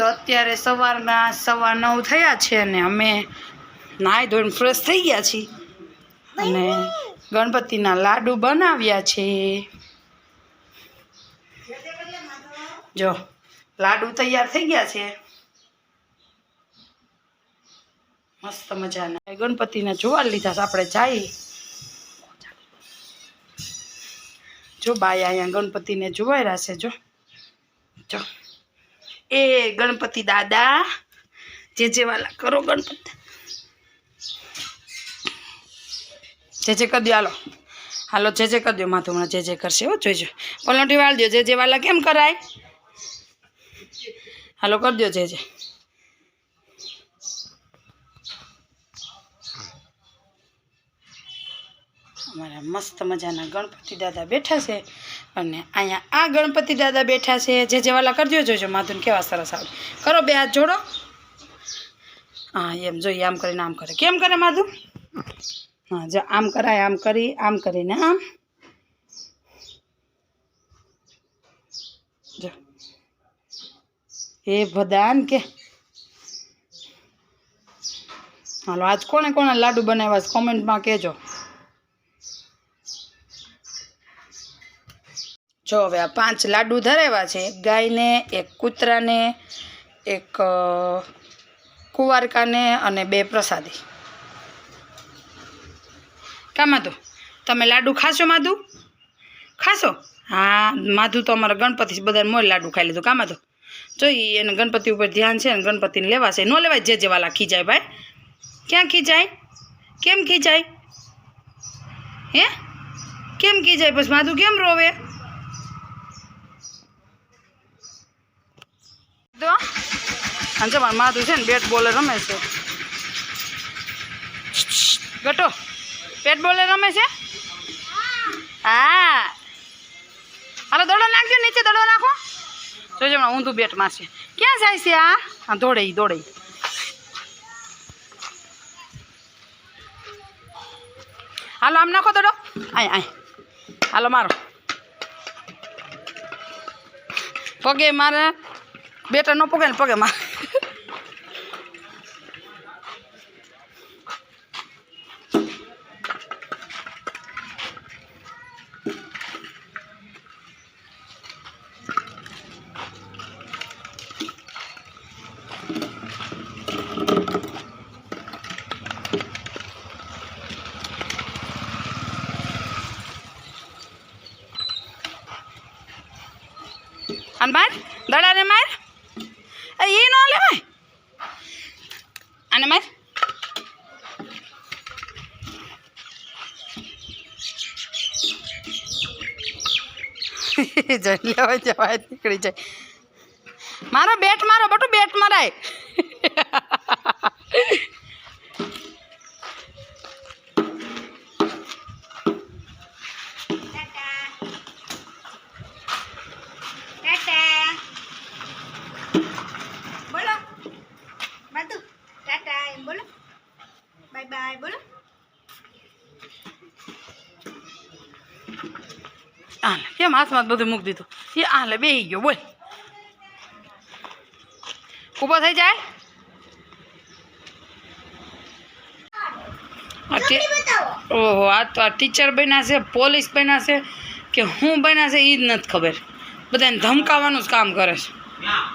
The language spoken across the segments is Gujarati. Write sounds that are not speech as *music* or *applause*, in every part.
તો અત્યારે સવારના સવા નવ થયા છે અને અમે નાહી ધોઈને ફ્રેશ થઈ ગયા છીએ. અને ગણપતિના લાડુ બનાવ્યા છે. જો, લાડુ તૈયાર થઈ ગયા છે. મસ્ત મજાના. ગણપતિને જોવા લીધા છે. આપણે જઈ જો બાય અહીંયા ગણપતિને જોવાઈ રહેશે જો. જો. એ ગણપતિ દાદા, જે જેવાલા કરો ગણપતિ. જે જે દો, હાલો. હાલો, જે જે દો માથું હમણાં જે જે કરશે, હો, જોઈજો. પલોટી વાળ દો, જે જેવાલા કેમ કરાય? હાલો, કરી દો, જે જે. અમારા મસ્ત મજાના ગણપતિ દાદા બેઠા છે અને અહીંયા આ ગણપતિ દાદા બેઠા છે. જે જેવાલા કરજો, જોજો માધુને કેવા સરસ આવડે કરો બે હાથ જોડો. હા, એમ જોઈએ, આમ કરીને આમ કરે. કેમ કરે માધુ હા, જો આમ કરાય, આમ કરી, આમ કરીને, આમ. જો. એ ભદાન કે. હાલો, આજ કોણે કોણે લાડુ બનાવ્યા છે? કોમેન્ટમાં કહેજો જો હવે આ પાંચ લાડુ ધરાવ્યા છે. એક ગાયને, એક કૂતરાને, એક કુવારકાને અને બે પ્રસાદી. કા માધુ? તમે લાડુ ખાશો માધુ? ખાશો? હા, માધુ તો અમારા ગણપતિ બધાને મોય લાડુ ખાઈ લીધું. કા માધુ? જોઈ એને ગણપતિ ઉપર ધ્યાન છે અને ગણપતિને લેવાશે ન લેવાય, જે જેવાલા ખીચાય ભાઈ. ક્યાં ખીજાય? કેમ ખીજાય? હે? કેમ ખીજાય? પછી માધુ કેમ રોવે તો અને જમા માધુ છે ને, બેટ બોલે રમે છે. ગટો, બેટ બોલે રમે છે? હા. હાલો, દડો નાખજો, નીચે દડો નાખો. જોજો, હમણાં ઊંધું બેટમાં છે ક્યાં જાય છે આ? હા દોડે દોડે હાલો, આમ નાખો દડો. આય આય. હાલો, મારો. પગે મારે બેટા ન પગે ને પગે મારે અને માર દડાને માર એ ન લેવાય અને માર. *laughs* જઈ લેવાય જવાય, નીકળી જાય. મારો બેટ મારો, બટુ બેટ મરાય *laughs* ટાટા બોલો માધુ ટાટા એમ બોલો બાય બાય બોલો આલે કેમ હાથમાં બધું મૂકી દીધું એ આલે બેહી ગયો બોલ ઊભો થઈ જાય આ ટી- બતાવો ઓહો આ તો આ ટીચર બન્યા છે પોલીસ બન્યા છે કે હું બન્યા છે એ જ નથી ખબર બધાને ધમકાવવાનું જ કામ કરે છે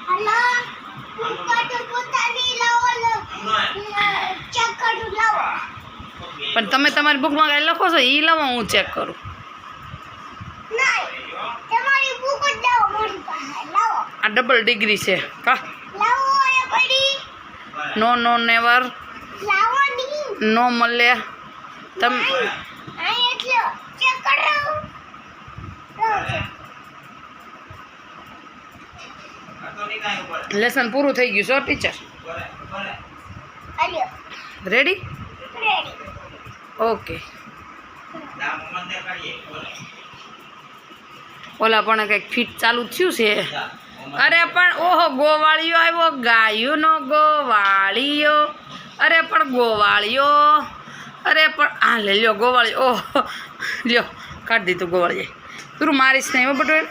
હલો ઉપાટો પોતાની લાવો લો ચેક કરું લાવો પણ તમે તમારી બુકમાં કાંઈ લખો છો એ લાવો હું ચેક કરું નહીં તમારી બુક જ લાવો મારી પાસે લાવો આ ડબલ ડિગ્રી છે. કા? No no never no. મળે. તમે. લેસન પૂરું થઈ ગયું છો ટીચર રેડી ઓકે ઓલા પણ કંઈક ફીટ ચાલુ થયું છે. અરે પણ ઓહો ગોવાળિયો આવ્યો. ગાયુંનો ગોવાળિયો અરે પણ ગોવાળિયો અરે પણ, આ લે લ્યો ગોવાળિયો ઓહો, લ્યો, કાઢી દીધું ગોવાળીએ. તું મારીશ નહીં હો બતાવ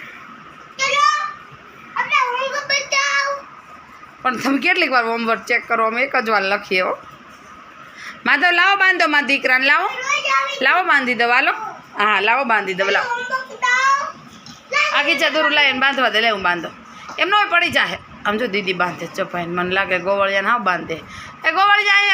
પણ તમે કેટલીક વાર હોમવર્ક ચેક કરો? અમે એક જ વાર લખીએ હો. માધવ, લાવો બાંધો મા દીકરાને, લાવો. લાવો બાંધી દો, હાલો. હા, લાવો બાંધી દો, લાવો. આગી દૂર લાવીને બાંધવા દે. લે, હું બાંધો. એમનો પડી જાહે. આમ જો દીદી બાંધે. ચપાઈને મને લાગે ગોવળિયાને હા બાંધે. એ ગોવાળિયા